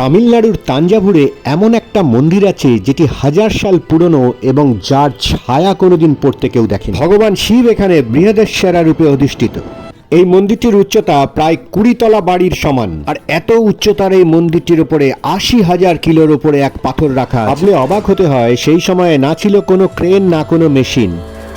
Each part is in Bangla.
তামিলনাড়ুর তাঞ্জাভুরে এমন একটা মন্দির আছে যেটি হাজার সাল পুরনো এবং যার ছায়া কোনোদিন পড়তে কেউ দেখেনি। ভগবান শিব এখানে বৃহদেশ্বরা রূপে অধিষ্ঠিত। এই মন্দিরটির উচ্চতা প্রায় কুড়ি তলা বাড়ির সমান। আর এত উচ্চতার এই মন্দিরটির উপরে আশি হাজার কিলোর উপরে এক পাথর রাখা। আপনি অবাক হতে হয়, সেই সময়ে না ছিল কোনো ক্রেন, না কোনো মেশিন।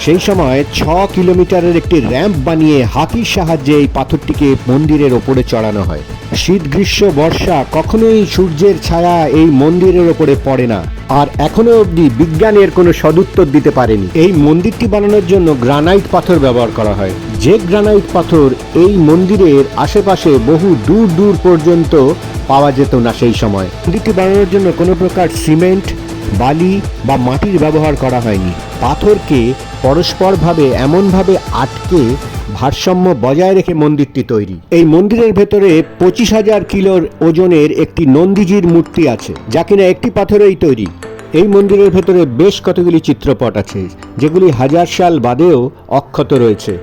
সেই সময় ছ কিলোমিটারের একটি র্যাম্প বানিয়ে হাতির সাহায্যে এই পাথরটিকে মন্দিরের ওপরে চড়ানো হয়। শীত গ্রীষ্ম বর্ষা কখনোই সূর্যের ছায়া এই মন্দিরের ওপরে পড়ে না, আর এখনও অবধি বিজ্ঞানের কোনো সদুত্তর দিতে পারেনি। এই মন্দিরটি বানানোর জন্য গ্রানাইট পাথর ব্যবহার করা হয়। যে গ্রানাইট পাথর এই মন্দিরের আশেপাশে বহু দূর দূর পর্যন্ত পাওয়া যেত না সেই সময়। মন্দিরটি বানানোর জন্য কোনো প্রকার সিমেন্ট, বালি বা মাটির ব্যবহার করা হয়নি। পাথরকে পরস্পরভাবে এমনভাবে আটকে ভারসাম্য বজায় রেখে মন্দিরটি তৈরি। এই মন্দিরের ভেতরে পঁচিশ হাজার কিলোর ওজনের একটি নন্দীজির মূর্তি আছে, যা কিনা একটি পাথরেই তৈরি। এই মন্দিরের ভেতরে বেশ কতগুলি চিত্রপট আছে, যেগুলি হাজার সাল বাদেও অক্ষত রয়েছে।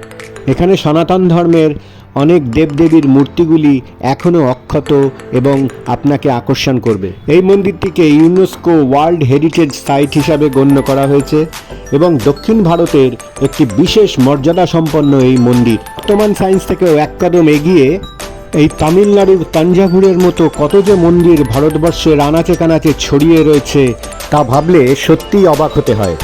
এখানে সনাতন ধর্মের অনেক দেবদেবীর মূর্তিগুলি এখনও অক্ষত এবং আপনাকে আকর্ষণ করবে। এই মন্দিরটিকে ইউনেস্কো ওয়ার্ল্ড হেরিটেজ সাইট হিসাবে গণ্য করা হয়েছে এবং দক্ষিণ ভারতের একটি বিশেষ মর্যাদা সম্পন্ন এই মন্দির। বর্তমান সায়েন্স থেকেও এক কদম এগিয়ে এই তামিলনাড়ুর তাঞ্জাভুরের মতো কত যে মন্দির ভারতবর্ষের আনাচে কানাচে ছড়িয়ে রয়েছে তা ভাবলে সত্যিই অবাক হতে হয়।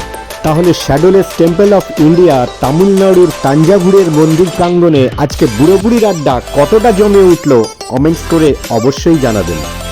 তাহলে শ্যাডোলেস টেম্পল অফ ইন্ডিয়া তামিলনাড়ুর তাঞ্জাভুরের মন্দির প্রাঙ্গণে আজকে বুড়োবুড়ির আড্ডা কতটা জমে উঠল? কমেন্টস করে অবশ্যই জানাবেন।